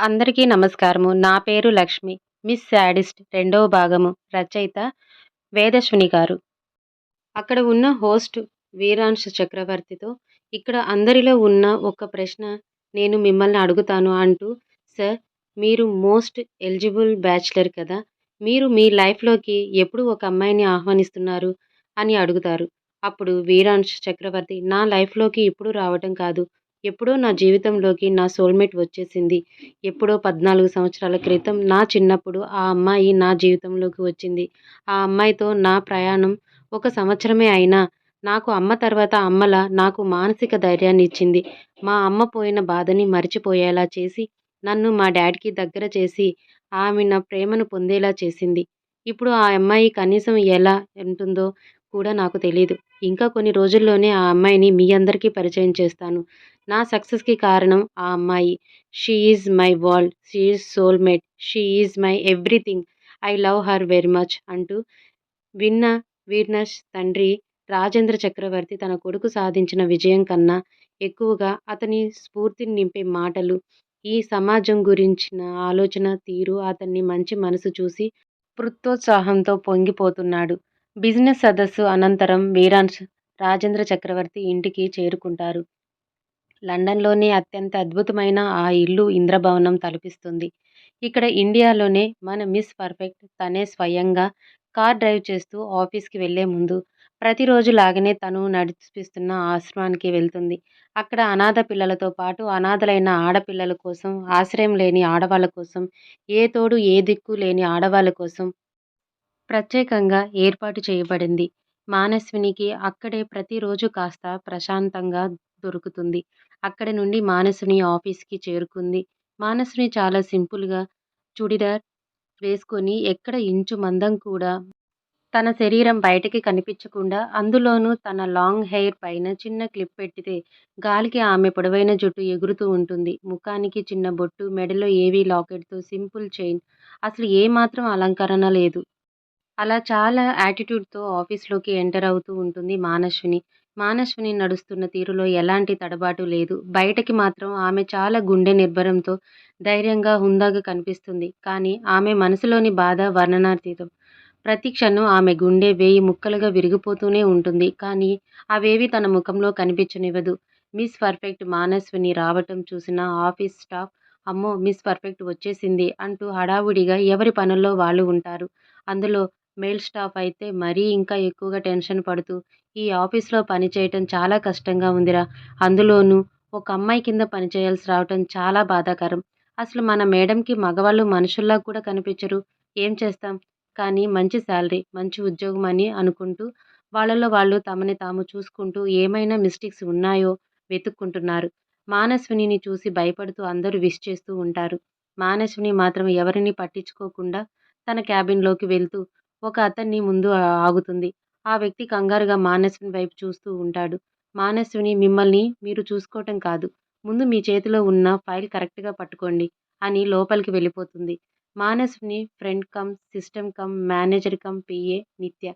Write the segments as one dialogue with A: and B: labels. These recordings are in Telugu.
A: అందరికీ నమస్కారము. నా పేరు లక్ష్మి. మిస్ శాడిస్ట్ రెండవ భాగము రచయిత వేదశ్విని గారు. అక్కడ ఉన్న హోస్ట్ వీరాంశ చక్రవర్తితో ఇక్కడ అందరిలో ఉన్న ఒక ప్రశ్న నేను మిమ్మల్ని అడుగుతాను అంటూ సార్ మీరు మోస్ట్ ఎలిజిబుల్ బ్యాచిలర్ కదా! మీరు మీ లైఫ్‌లోకి ఎప్పుడు ఒక అమ్మాయిని ఆహ్వానిస్తున్నారు? అని అడుగుతారు. అప్పుడు వీరాంశ చక్రవర్తి నా లైఫ్‌లోకి ఇప్పుడు రావటం కాదు. ఎప్పుడో నా జీవితంలోకి నా సోల్‌మేట్ వచ్చేసింది. ఎప్పుడో 14 సంవత్సరాల క్రితం నా చిన్నప్పుడు ఆ అమ్మాయి నా జీవితంలోకి వచ్చింది. ఆ అమ్మాయితో నా ప్రయాణం ఒక సంవత్సరమే అయినా నాకు అమ్మ తర్వాత అమ్మల నాకు మానసిక ధైర్యాన్ని ఇచ్చింది. మా అమ్మ పోయిన బాధని మర్చిపోయేలా చేసి, నన్ను మా డాడీకి దగ్గర చేసి, ఆమె నా ప్రేమను పొందేలా చేసింది. ఇప్పుడు ఆ అమ్మాయి కనీసం ఎలా ఉంటుందో కూడా నాకు తెలియదు ఇంకా కొన్ని రోజుల్లోనే ఆ అమ్మాయిని మీ అందరికీ పరిచయం చేస్తాను. నా సక్సెస్‌కి కారణం ఆ అమ్మాయి. She is my world. She is soulmate. She is my everything. I love her very much అంటూ విన్న వీర్నష్ తండ్రి రాజేంద్ర చక్రవర్తి తన కొడుకు సాధించిన విజయం కన్నా ఎక్కువగా అతని స్ఫూర్తిని నింపే మాటలు, ఈ సమాజం గురించిన ఆలోచన తీరు అతన్ని మంచి మనసు చూసి స్ఫూర్తోత్సాహంతో పొంగిపోతున్నాడు. బిజినెస్ సదస్సు అనంతరం వీరాంశ్ రాజేంద్ర చక్రవర్తి ఇంటికి చేరుకుంటారు. లండన్‌లోనే అత్యంత అద్భుతమైన ఆ ఇల్లు ఇంద్రభవనం తలపిస్తుంది. ఇక్కడ ఇండియాలోనే మన మిస్ పర్ఫెక్ట్ తనే స్వయంగా కార్ డ్రైవ్ చేస్తూ ఆఫీస్‌కి వెళ్ళే ముందు ప్రతిరోజు లాగానే తను నడిపిస్తున్న ఆశ్రమానికి వెళ్తుంది. అక్కడ అనాథ పిల్లలతో పాటు అనాథలైన ఆడపిల్లల కోసం, ఆశ్రయం లేని ఆడవాళ్ళ కోసం, ఏ తోడు ఏ దిక్కు లేని ఆడవాళ్ళ కోసం ప్రత్యేకంగా ఏర్పాటు చేయబడింది. మానస్వినికి అక్కడే ప్రతిరోజు కాస్త ప్రశాంతంగా దొరుకుతుంది. అక్కడి నుండి మానస్విని ఆఫీస్‌కి చేరుకుంది. మానస్విని చాలా సింపుల్‌గా చుడీదార్ వేసుకుని ఎక్కడ ఇంచు మందం కూడా తన శరీరం బయటకి కనిపించకుండా అందులోనూ తన లాంగ్ హెయిర్ పైన చిన్న క్లిప్ పెట్టితే గాలికి ఆమె పొడవైన జుట్టు ఎగురుతూ ఉంటుంది. ముఖానికి చిన్న బొట్టు, మెడలో ఏవీ లాకెట్‌తో సింపుల్ చైన్ అసలు ఏ మాత్రం అలంకరణ లేదు. అలా చాలా యాటిట్యూడ్‌తో ఆఫీస్‌లోకి ఎంటర్ అవుతూ ఉంటుంది మానశ్విని మానశ్విని నడుస్తున్న తీరులో ఎలాంటి తడబాటు లేదు. బయటకి మాత్రం ఆమె చాలా గుండె నిర్భరంతో ధైర్యంగా, హుందాగా కనిపిస్తుంది. కానీ ఆమె మనసులోని బాధ వర్ణనాతీతం. ప్రతి క్షణం ఆమె గుండె వేయి ముక్కలుగా విరిగిపోతూనే ఉంటుంది. కానీ అవేవి తన ముఖంలో కనిపించనివ్వదు. మిస్ పర్ఫెక్ట్ మానస్విని రావటం చూసిన ఆఫీస్ స్టాఫ్ అమ్మో మిస్ పర్ఫెక్ట్ వచ్చేసింది అంటూ హడావుడిగా ఎవరి పనుల్లో వాళ్ళు ఉంటారు. అందులో మేల్ స్టాఫ్ అయితే మరీ ఇంకా ఎక్కువగా టెన్షన్ పడుతూ ఈ ఆఫీస్‌లో పని చేయటం చాలా కష్టంగా ఉందిరా! అందులోనూ ఒక అమ్మాయి కింద పనిచేయాల్సి రావటం చాలా బాధాకరం. అసలు మన మేడంకి మగవాళ్ళు మనుషుల్లా కూడా కనిపించరు. ఏం చేస్తాం? కానీ మంచి శాలరీ, మంచి ఉద్యోగం అని అనుకుంటూ వాళ్ళలో వాళ్ళు తమని తాము చూసుకుంటూ ఏమైనా మిస్టేక్స్ ఉన్నాయో వెతుక్కుంటున్నారు. మానస్వినిని చూసి భయపడుతూ అందరూ విష్ చేస్తూ ఉంటారు. మానస్విని మాత్రం ఎవరిని పట్టించుకోకుండా తన క్యాబిన్‌లోకి వెళ్తూ ఒక అతన్ని ముందు ఆగుతుంది. ఆ వ్యక్తి కంగారుగా మానసుని వైపు చూస్తూ ఉంటాడు. మానసుని మిమ్మల్ని మీరు చూసుకోవటం కాదు. ముందు మీ చేతిలో ఉన్న ఫైల్ కరెక్ట్‌గా పట్టుకోండి అని లోపలికి వెళ్ళిపోతుంది మానసుని friend cum system cum manager cum PA Nithya.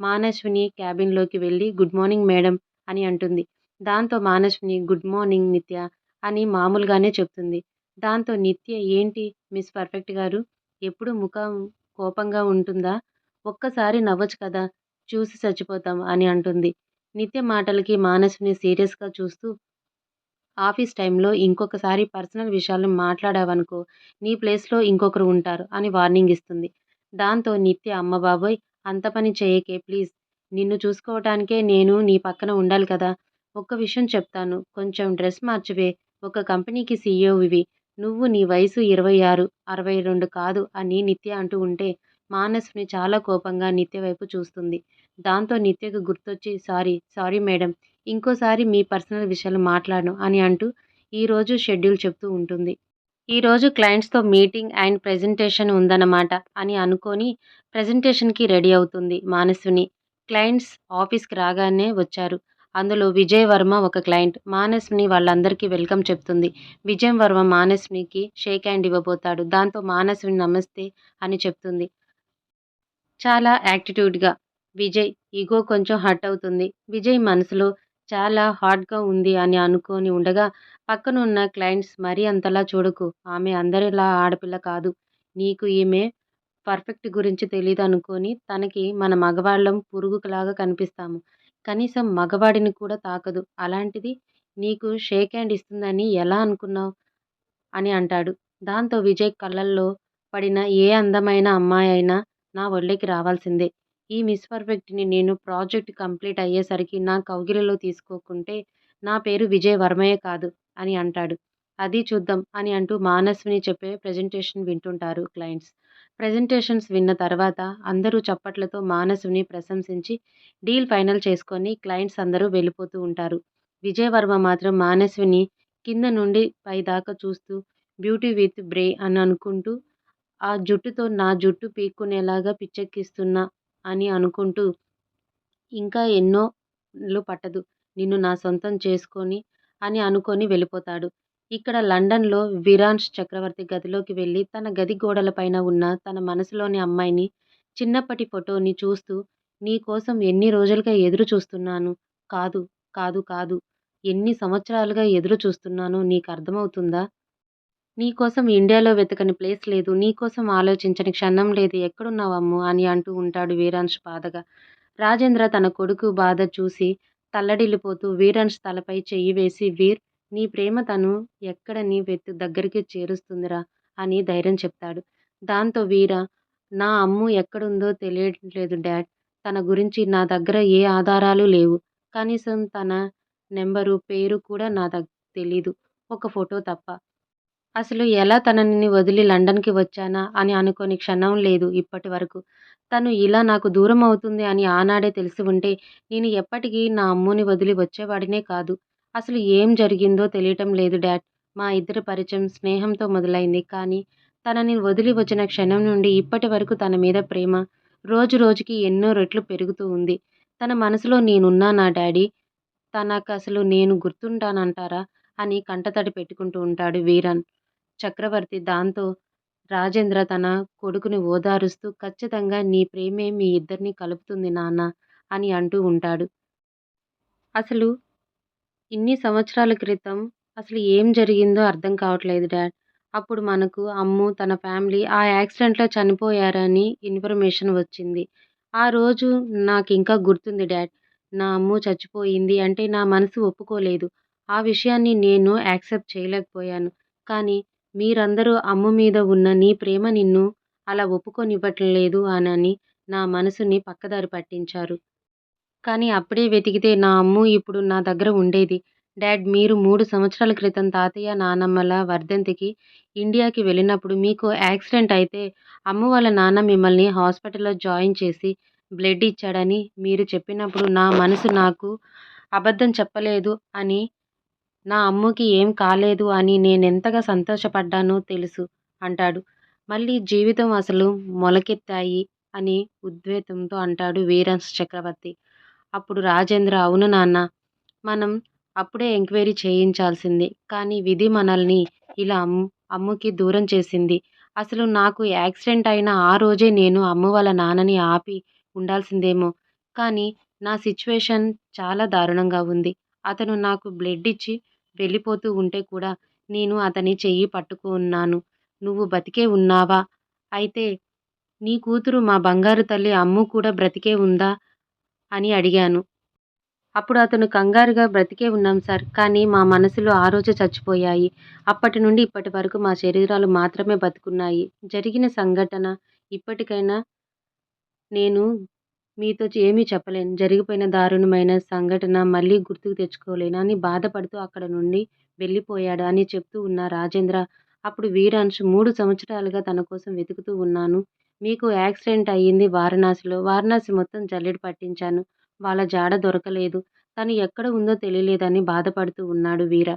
A: మానసుని క్యాబిన్‌లోకి వెళ్ళి గుడ్ మార్నింగ్ మేడం అని అంటుంది. దాంతో మానసుని గుడ్ మార్నింగ్ నిత్య అని మామూలుగానే చెప్తుంది. దాంతో నిత్య ఏంటి మిస్ పర్ఫెక్ట్ గారు ఎప్పుడు ముఖం కోపంగా ఉంటుందా? ఒక్కసారి నవ్వొచ్చు కదా! చూసి చచ్చిపోతాం అని అంటుంది. నిత్య మాటలకి మానసుని సీరియస్‌గా చూస్తూ ఆఫీస్ టైంలో ఇంకొకసారి పర్సనల్ విషయాలు మాట్లాడావనుకో నీ ప్లేస్‌లో ఇంకొకరు ఉంటారు అని వార్నింగ్ ఇస్తుంది. దాంతో నిత్య అమ్మ బాబోయ్! అంత పని చేయకే ప్లీజ్. నిన్ను చూసుకోవటానికే నేను నీ పక్కన ఉండాలి కదా! ఒక్క విషయం చెప్తాను. కొంచెం డ్రెస్ మార్చివే ఒక కంపెనీకి సీఈఓవి. నువ్వు నీ వయసు ఇరవై ఆరు, అరవై రెండు కాదు అని నిత్య అంటూ ఉంటే మానసుని చాలా కోపంగా నిత్య వైపు చూస్తుంది. దాంతో నిత్యకు గుర్తొచ్చి సారీ, సారీ మేడమ్. ఇంకోసారి మీ పర్సనల్ విషయాలు మాట్లాడను అని అంటూ ఈరోజు షెడ్యూల్ చెప్తూ ఉంటుంది. ఈరోజు క్లయింట్స్‌తో మీటింగ్ అండ్ ప్రెజెంటేషన్ ఉందన్నమాట అని అనుకొని ప్రెజెంటేషన్‌కి రెడీ అవుతుంది మానస్విని. క్లయింట్స్ ఆఫీస్‌కి రాగానే వచ్చారు. అందులో విజయ్ వర్మ ఒక క్లయింట్. మానస్విని వాళ్ళందరికీ వెల్కమ్ చెప్తుంది. విజయ్ వర్మ మానస్వినికి షేక్ హ్యాండ్ ఇవ్వబోతాడు. దాంతో మానస్విని నమస్తే అని చెప్తుంది. చాలా యాటిట్యూడ్‌గా. విజయ్ ఇగో కొంచెం హర్ట్ అవుతుంది. విజయ్ మనసులో చాలా హాట్గా ఉంది అని అనుకొని ఉండగా పక్కనున్న క్లయింట్స్ మరీ అంతలా చూడకు. ఆమె అందరిలా ఆడపిల్ల కాదు. నీకు ఈమె పర్ఫెక్ట్ గురించి తెలియదు అనుకొని తనకి మన మగవాళ్ళం పురుగులాగా కనిపిస్తాము. కనీసం మగవాడిని కూడా తాకదు. అలాంటిది నీకు షేక్ హ్యాండ్ ఇస్తుందని ఎలా అనుకున్నావు అని అంటాడు. దాంతో విజయ్ కళ్ళల్లో పడిన ఏ అందమైన అమ్మాయి అయినా నా ఒళ్ళోకి రావాల్సిందే. ఈ మిస్ పర్ఫెక్ట్ని నేను ప్రాజెక్ట్ కంప్లీట్ అయ్యేసరికి నా కౌగిలిలో తీసుకోకుంటే నా పేరు విజయ్ వర్మయే కాదు అని అంటాడు. అది చూద్దాం అని అంటూ మానస్విని చెప్పే ప్రెజెంటేషన్ వింటుంటారు క్లయింట్స్. ప్రెజెంటేషన్స్ విన్న తర్వాత అందరూ చప్పట్లతో మానసుని ప్రశంసించి డీల్ ఫైనల్ చేసుకొని క్లయింట్స్ అందరూ వెళ్ళిపోతూ ఉంటారు. విజయవర్మ మాత్రం మానస్విని కింద నుండి పైదాకా చూస్తూ బ్యూటీ విత్ బ్రే అని అనుకుంటూ ఆ జుట్టుతో నా జుట్టు పీక్కునేలాగా పిచ్చెక్కిస్తున్నా అని అనుకుంటూ ఇంకా ఎన్నో పట్టదు నిన్ను నా సొంతం చేసుకొని అని అనుకొని వెళ్ళిపోతాడు. ఇక్కడ లండన్లో విరాన్స్ చక్రవర్తి గదిలోకి వెళ్ళి తన గది గోడలపైన ఉన్న తన మనసులోని అమ్మాయిని చిన్నప్పటి ఫోటోని చూస్తూ నీ కోసం ఎన్ని రోజులుగా ఎదురు చూస్తున్నాను. కాదు, కాదు, కాదు. ఎన్ని సంవత్సరాలుగా ఎదురు చూస్తున్నానో నీకర్థమవుతుందా? నీకోసం ఇండియాలో వెతకని ప్లేస్ లేదు. నీకోసం ఆలోచించని క్షణం లేదు. ఎక్కడున్నావమ్ము అని అంటూ ఉంటాడు వీరాన్స్ బాధగా. రాజేంద్ర తన కొడుకు బాధ చూసి తల్లడిల్లిపోతూ వీరాంశ్ తలపై చెయ్యి వేసి వీర్! నీ ప్రేమ తను ఎక్కడ నీ వెతు దగ్గరికి చేరుస్తుందిరా అని ధైర్యం చెప్తాడు. దాంతో వీర నా అమ్ము ఎక్కడుందో తెలియట్లేదు డాడ్. తన గురించి నా దగ్గర ఏ ఆధారాలు లేవు. కనీసం తన నెంబరు, పేరు కూడా నా దగ్గర తెలీదు. ఒక ఫోటో తప్ప. అసలు ఎలా తనని వదిలి లండన్కి వచ్చానా అని అనుకోని క్షణం లేదు ఇప్పటి వరకు. తను ఇలా నాకు దూరం అవుతుంది అని ఆనాడే తెలిసి ఉంటే నేను ఎప్పటికీ నా అమ్ముని వదిలి వచ్చేవాడినే కాదు. అసలు ఏం జరిగిందో తెలియటం లేదు డాడ్. మా ఇద్దరి పరిచయం స్నేహంతో మొదలైంది. కానీ తనని వదిలి వచ్చిన క్షణం నుండి ఇప్పటి వరకు తన మీద ప్రేమ రోజు రోజుకి ఎన్నో రెట్లు పెరుగుతూ ఉంది. తన మనసులో నేనున్నానా డాడీ? తనకు అసలు నేను గుర్తుంటానంటారా? అని కంటతడి పెట్టుకుంటూ ఉంటాడు వీరన్ చక్రవర్తి. దాంతో రాజేంద్ర తన కొడుకుని ఓదారుస్తూ ఖచ్చితంగా నీ ప్రేమే మీ ఇద్దరిని కలుపుతుంది నాన్న అని అంటూ ఉంటాడు. అసలు ఇన్ని సంవత్సరాల క్రితం అసలు ఏం జరిగిందో అర్థం కావట్లేదు డాడ్. అప్పుడు మనకు అమ్ము, తన ఫ్యామిలీ ఆ యాక్సిడెంట్లో చనిపోయారని ఇన్ఫర్మేషన్ వచ్చింది. ఆ రోజు నాకు ఇంకా గుర్తుంది డాడ్. నా అమ్ము చచ్చిపోయింది అంటే నా మనసు ఒప్పుకోలేదు. ఆ విషయాన్ని నేను యాక్సెప్ట్ చేయలేకపోయాను. కానీ మీరందరూ అమ్ము మీద ఉన్న నీ ప్రేమ నిన్ను అలా ఒప్పుకోనివ్వట్లేదు అనని నా మనసుని పక్కదారి పట్టించారు. కానీ అప్పుడే వెతికితే నా అమ్ము ఇప్పుడు నా దగ్గర ఉండేది. డాడ్ మీరు మూడు సంవత్సరాల క్రితం తాతయ్య, నానమ్మల వర్ధంతికి ఇండియాకి వెళ్ళినప్పుడు మీకు యాక్సిడెంట్ అయితే అమ్మ వాళ్ళ నాన్న మిమ్మల్ని హాస్పిటల్లో జాయిన్ చేసి బ్లడ్ ఇచ్చాడని మీరు చెప్పినప్పుడు నా మనసు నాకు అబద్ధం చెప్పలేదు అని నా అమ్ముకి ఏం కాలేదు అని నేనెంతగా సంతోషపడ్డానో తెలుసు అంటాడు. మళ్ళీ జీవితం అసలు మొలకెత్తాయి అని ఉద్వేగంతో అంటాడు వీరాన్స్ చక్రవర్తి. అప్పుడు రాజేంద్ర అవును నాన్నా! మనం అప్పుడే ఎంక్వైరీ చేయించాల్సింది. కానీ విధి మనల్ని ఇలా అమ్ము అమ్ముకి దూరం చేసింది. అసలు నాకు యాక్సిడెంట్ అయిన ఆ రోజే నేను అమ్ము వాళ్ళ నాన్నని ఆపి ఉండాల్సిందేమో. కానీ నా సిచ్యువేషన్ చాలా దారుణంగా ఉంది. అతను నాకు బ్లడ్ ఇచ్చి వెళ్ళిపోతూ ఉంటే కూడా నేను అతని చెయ్యి పట్టుకున్నాను. నువ్వు బతికే ఉన్నావా? అయితే నీ కూతురు మా బంగారు తల్లి అమ్ము కూడా బ్రతికే ఉందా? అని అడిగాను. అప్పుడు అతను కంగారుగా బ్రతికే ఉన్నాం సార్. కానీ మా మనసులు ఆ రోజు చచ్చిపోయాయి. అప్పటి నుండి ఇప్పటి వరకు మా శరీరాలు మాత్రమే బతుకున్నాయి జరిగిన సంఘటన ఇప్పటికైనా నేను మీతో ఏమీ చెప్పలేను. జరిగిపోయిన దారుణమైన సంఘటన మళ్ళీ గుర్తుకు తెచ్చుకోలేను అని బాధపడుతూ అక్కడ నుండి వెళ్ళిపోయాడు అని చెప్తూ ఉన్న రాజేంద్ర అప్పుడు వీరాంశ్ మూడు సంవత్సరాలుగా తన కోసం వెతుకుతూ ఉన్నాను. మీకు యాక్సిడెంట్ అయ్యింది వారణాసిలో. వారణాసి మొత్తం జల్లెడ పట్టించాను. వాళ్ళ జాడ దొరకలేదు. తను ఎక్కడ ఉందో తెలియలేదని బాధపడుతూ ఉన్నాడు వీర.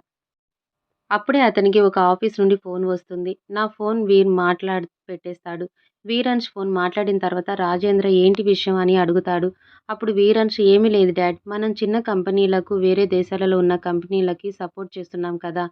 A: అప్పుడే అతనికి ఒక ఆఫీస్ నుండి ఫోన్ వస్తుంది. నా ఫోన్ వీర్ మాట్లాడి పెట్టేస్తాడు. వీరన్స్ ఫోన్ మాట్లాడిన తర్వాత రాజేంద్ర ఏంటి విషయం అని అడుగుతాడు. అప్పుడు వీరన్స్ ఏమీ లేదు డాడ్. మనం చిన్న కంపెనీలకు వేరే దేశాలలో ఉన్న కంపెనీలకి సపోర్ట్ చేస్తున్నాం కదా!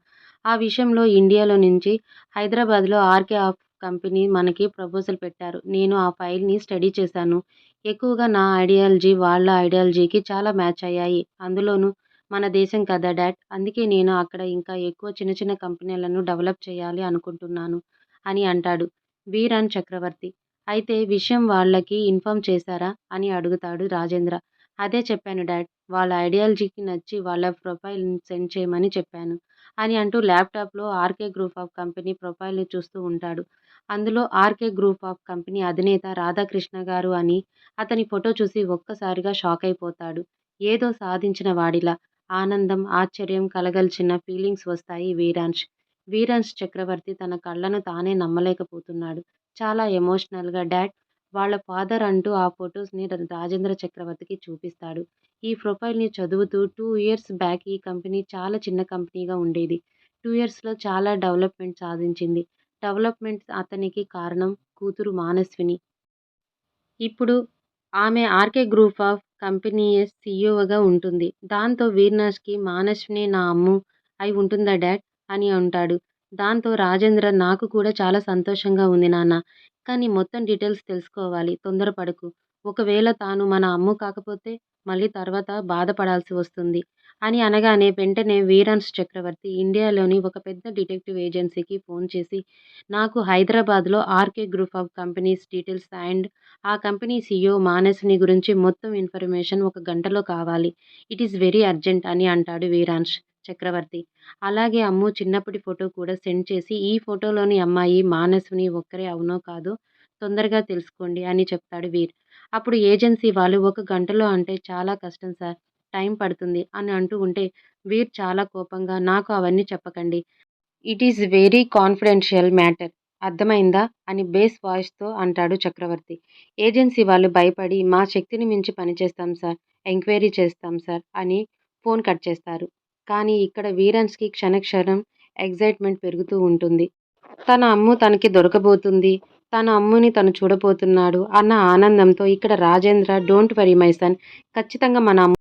A: ఆ విషయంలో ఇండియాలో నుంచి హైదరాబాద్లో ఆర్కే ఆఫ్ కంపెనీ మనకి ప్రపోజల్ పెట్టారు. నేను ఆ ఫైల్ని స్టడీ చేశాను. ఎక్కువగా నా ఐడియాలజీ వాళ్ళ ఐడియాలజీకి చాలా మ్యాచ్ అయ్యాయి. అందులోనూ మన దేశం కదా డాడ్ అందుకే నేను అక్కడ ఇంకా ఎక్కువ చిన్న చిన్న కంపెనీలను డెవలప్ చేయాలి అనుకుంటున్నాను అని అంటాడు వీరాన్ చక్రవర్తి. అయితే విషయం వాళ్ళకి ఇన్ఫామ్ చేశారా అని అడుగుతాడు రాజేంద్ర. అదే చెప్పాను డాడ్ వాళ్ళ ఐడియాలజీకి నచ్చి వాళ్ళ ప్రొఫైల్ సెండ్ చేయమని చెప్పాను అని అంటూ ల్యాప్టాప్లో ఆర్కే గ్రూప్ ఆఫ్ కంపెనీ ప్రొఫైల్ని చూస్తూ ఉంటాడు. అందులో ఆర్కే గ్రూప్ ఆఫ్ కంపెనీ అధినేత రాధాకృష్ణ గారు అని అతని ఫోటో చూసి ఒక్కసారిగా షాక్ అయిపోతాడు. ఏదో సాధించిన వాడిలా. ఆనందం ఆశ్చర్యం కలగల్చిన ఫీలింగ్స్ వస్తాయి వీరాంశ్ వీరన్స్ చక్రవర్తి తన కళ్ళను తానే నమ్మలేకపోతున్నాడు. చాలా ఎమోషనల్గా డాడ్ వాళ్ళ ఫాదర్ అంటూ ఆ ఫొటోస్ని రాజేంద్ర చక్రవర్తికి చూపిస్తాడు. ఈ ప్రొఫైల్ని చదువుతూ టూ ఇయర్స్ బ్యాక్ ఈ కంపెనీ చాలా చిన్న కంపెనీగా ఉండేది. టూ ఇయర్స్లో చాలా డెవలప్మెంట్ సాధించింది. డెవలప్మెంట్ అతనికి కారణం కూతురు మానస్విని. ఇప్పుడు ఆమె ఆర్కే గ్రూప్ ఆఫ్ కంపెనీ సీఈఓగా ఉంటుంది. దాంతో వీర్నాష్కి మానస్విని నా అమ్ము అయి ఉంటుందా డాడ్? అని అంటాడు. దాంతో రాజేంద్ర నాకు కూడా చాలా సంతోషంగా ఉంది నాన్న. కానీ మొత్తం డీటెయిల్స్ తెలుసుకోవాలి. తొందరపడకు ఒకవేళ తాను మన అమ్ము కాకపోతే మళ్ళీ తర్వాత బాధపడాల్సి వస్తుంది అని అనగానే వెంటనే వీరాన్స్ చక్రవర్తి ఇండియాలోని ఒక పెద్ద డిటెక్టివ్ ఏజెన్సీకి ఫోన్ చేసి నాకు హైదరాబాద్లో RK group of companies details and ఆ కంపెనీ సీఈఓ మానసిని గురించి మొత్తం ఇన్ఫర్మేషన్ ఒక గంటలో కావాలి. ఇట్ ఈస్ వెరీ అర్జెంట్ అని అంటాడు వీరాంశ్ చక్రవర్తి. అలాగే అమ్ము చిన్నప్పటి ఫోటో కూడా సెండ్ చేసి ఈ ఫోటోలోని అమ్మాయి మానసుని ఒక్కరే అవునో కాదో తొందరగా తెలుసుకోండి అని చెప్తాడు వీర్. అప్పుడు ఏజెన్సీ వాళ్ళు ఒక గంటలో అంటే చాలా కష్టం సార్ టైం పడుతుంది అని అంటూ ఉంటే వీర్ చాలా కోపంగా నాకు అవన్నీ చెప్పకండి. It is very confidential matter అర్థమైందా అని బేస్ వాయిస్తో అంటాడు చక్రవర్తి. ఏజెన్సీ వాళ్ళు భయపడి మా శక్తిని మించి పనిచేస్తాం సార్ ఎంక్వైరీ చేస్తాం సార్ అని ఫోన్ కట్ చేస్తారు. కానీ ఇక్కడ వీరన్స్కి క్షణక్షణం ఎగ్జైట్మెంట్ పెరుగుతూ ఉంటుంది. తన అమ్ము తనకి దొరకబోతుంది. తన అమ్ముని తను చూడబోతున్నాడు అన్న ఆనందంతో ఇక్కడ Rajendra don't worry my son ఖచ్చితంగా మన అమ్ము